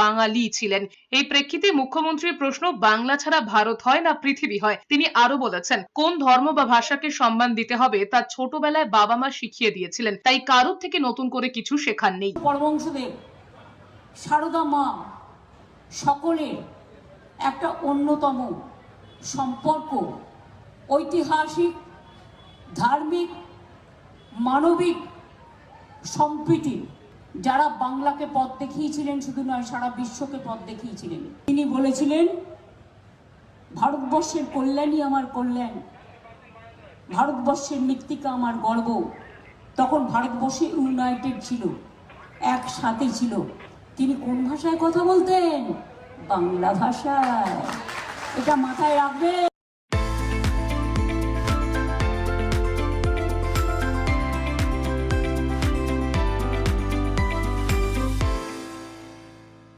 বাঙালি ছিলেন। এই প্রেক্ষিতে মুখ্যমন্ত্রীর প্রশ্ন, বাংলা ছাড়া ভারত হয় না পৃথিবী হয়, তিনি আরও বলেছেন, কোন ধর্ম বা ভাষাকে সম্মান দিতে হবে তা ছোটবেলায় বাবা মা শিখিয়ে দিয়েছিলেন, তাই কারোর থেকে নতুন করে কিছু শেখার নেই। সারদা মা সকলের একটা অন্যতম সম্পর্ক, ঐতিহাসিক, ধার্মিক, মানবিক সম্প্রীতি। যারা বাংলাকে পথ দেখিয়েছিলেন, শুধু নয়, সারা বিশ্বকে পথ দেখিয়েছিলেন। তিনি বলেছিলেন, ভারতবর্ষের কল্যাণই আমার কল্যাণ। ভারতবর্ষের মৃত্তিকা আমার গর্ব। তখন ভারতবর্ষে ইউনাইটেড ছিল, একসাথে ছিল। তিনি কোন ভাষায় কথা বলতেন? বাংলা ভাষায়। এটা মাথায় রাখবেন।